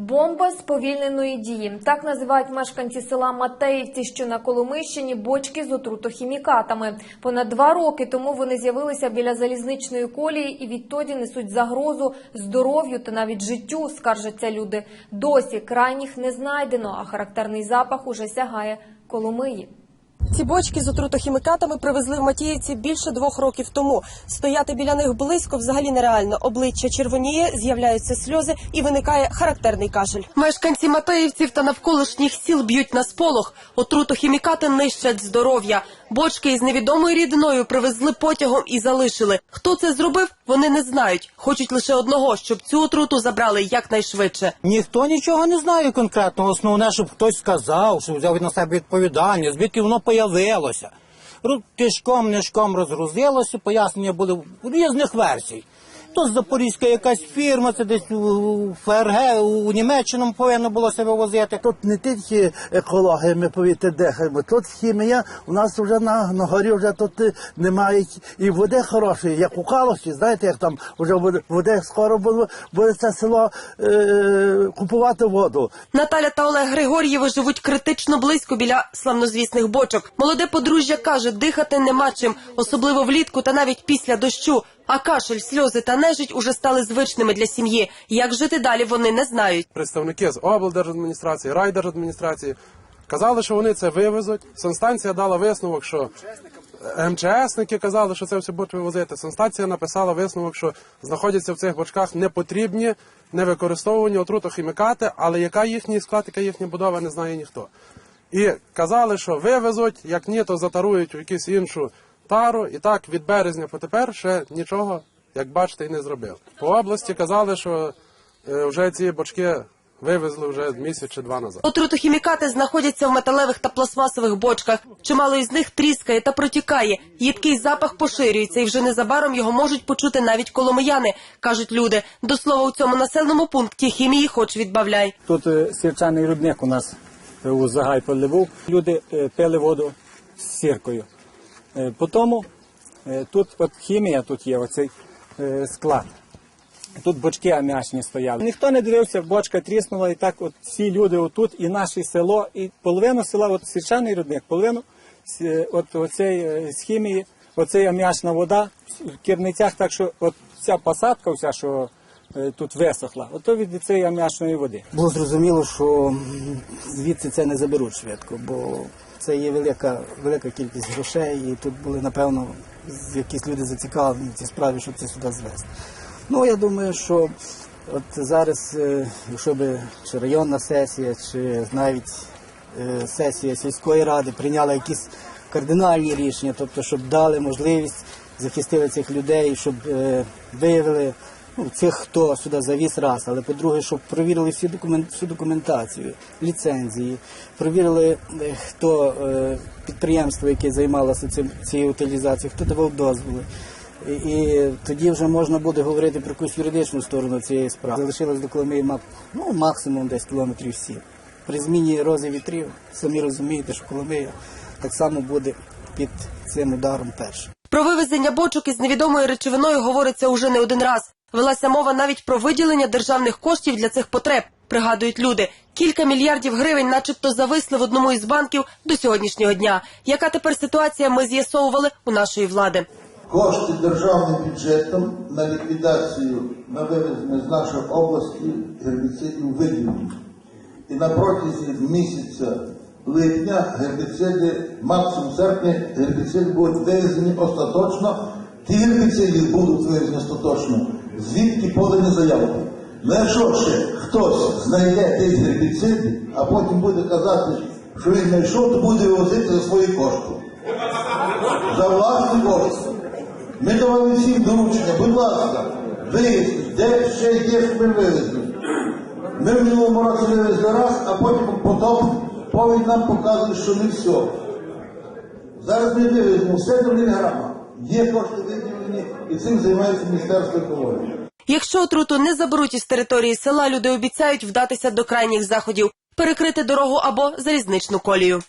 Бомба сповільненої дії. Так називають мешканці села Матеївці, що на Коломищині, бочки з отрутохімікатами. Понад два роки тому вони з'явилися біля залізничної колії і відтоді несуть загрозу здоров'ю та навіть життю, скаржаться люди. Досі крайніх не знайдено, а характерний запах уже сягає Коломиї. Ці бочки з отрутохімікатами привезли в Матіївці більше двох років тому. Стояти біля них близько взагалі нереально. Обличчя червоніє, з'являються сльози і виникає характерний кашель. Мешканці Матеївців та навколишніх сіл б'ють на сполох. Отрутохімікати нищать здоров'я. Бочки із невідомою рідиною привезли потягом і залишили. Хто це зробив, вони не знають. Хочуть лише одного, щоб цю отруту забрали якнайшвидше. Ніхто нічого не знає конкретно. Основне, щоб хтось сказав, що взяв на себе відповідальність, звідки воно появилося. Тишком, нишком розгрузилося, пояснення були різних версій. То Запорізька якась фірма, це десь у ФРГ, у Німеччину повинно було себе возити. Тут не тільки екологія, ми повітря дихаємо, тут хімія. У нас вже на, на горі вже тут е, немає і води хорошої, як у Калуші, знаєте, як там вже води, води скоро буде, буде це село е, купувати воду. Наталя та Олег Григор'єви живуть критично близько біля славнозвісних бочок. Молоде подружжя каже, дихати нема чим, особливо влітку та навіть після дощу. А кашель, сльози та нежить уже стали звичними для сім'ї. Як жити далі, вони не знають. представники з облдержадміністрації, райдержадміністрації казали, що вони це вивезуть. Санстанція дала висновок, що МЧСники казали, що це все будуть вивозити. Санстанція написала висновок, що знаходяться в цих бочках непотрібні, невикористовувані отрутохімікати, але яка їхній склад, яка їхня будова, не знає ніхто. І казали, що вивезуть, як ні, то затарують у якусь іншу тару. І так від березня по тепер ще нічого, як бачите, і не зробив. По області казали, що е, вже ці бочки вивезли вже місяць чи два назад. Отрутохімікати знаходяться в металевих та пластмасових бочках. Чимало із них тріскає та протікає. Їдкий запах поширюється, і вже незабаром його можуть почути навіть коломияни, кажуть люди. До слова, у цьому населеному пункті хімії хоч відбавляй. Тут е, сірчаний рудник у нас е, у Загайполі був. Люди пили воду з сіркою. Е, По тому е, тут от хімія, тут є оцей е, склад. Тут бочки аміачні стояли. Ніхто не дивився, бочка тріснула, і так от всі люди отут, і наше село, і половину села, от сірчаний рудник, половину от оцей з хімії, оцей аміачна вода в кірницях, так що от ця посадка, вся, що тут висохла, ото від цієї аміачної води. Було зрозуміло, що звідси це не заберуть швидко, бо це є велика, велика кількість грошей, і тут були, напевно, якісь люди зацікавлені в цій справі, щоб це сюди звезти. Ну, я думаю, що от зараз, е, якщо би чи районна сесія, чи навіть е, сесія сільської ради прийняла якісь кардинальні рішення, тобто, щоб дали можливість захистили цих людей, щоб е, виявили цих, хто сюди завіз раз, але по-друге, щоб провірили всю, документ, всю документацію, ліцензії, провірили, е, хто е, підприємство, яке займалося цим, цією утилізацією, хто давав дозволи. І, і тоді вже можна буде говорити про якусь юридичну сторону цієї справи. Залишилось до Коломиї ну, максимум десь кілометрів сім. При зміні рози вітрів, самі розумієте, що Коломия так само буде під цим ударом першим. Про вивезення бочок із невідомою речовиною говориться уже не один раз. Велася мова навіть про виділення державних коштів для цих потреб. Пригадують люди, кілька мільярдів гривень, начебто, зависли в одному із банків до сьогоднішнього дня. Яка тепер ситуація? Ми з'ясовували у нашої влади. Кошти державним бюджетом на ліквідацію на вивезення з нашої області гербіцидів виділені. І на протязі місяця липня гербіциди, максимум серпня, гербіциди будуть вивезені остаточно. Ті гербіциди будуть вивезені остаточно, звідки подані заявки. Ну якщо ще хтось знайде ті гербіциди, а потім буде казати, що він знайшов, то буде вивозити за свої кошти. За власні кошти. Ми давали всім доручення, будь ласка, виїзд, де ще є, що ми вивезли. Ми в минулому році вивезли раз, а потім потім повідь нам показує, що не все. Зараз ми вивеземо все до міліграма. Є кошти виділені, і цим займається Міністерство екології. Якщо отруту не заберуть із території села, люди обіцяють вдатися до крайніх заходів, перекрити дорогу або залізничну колію.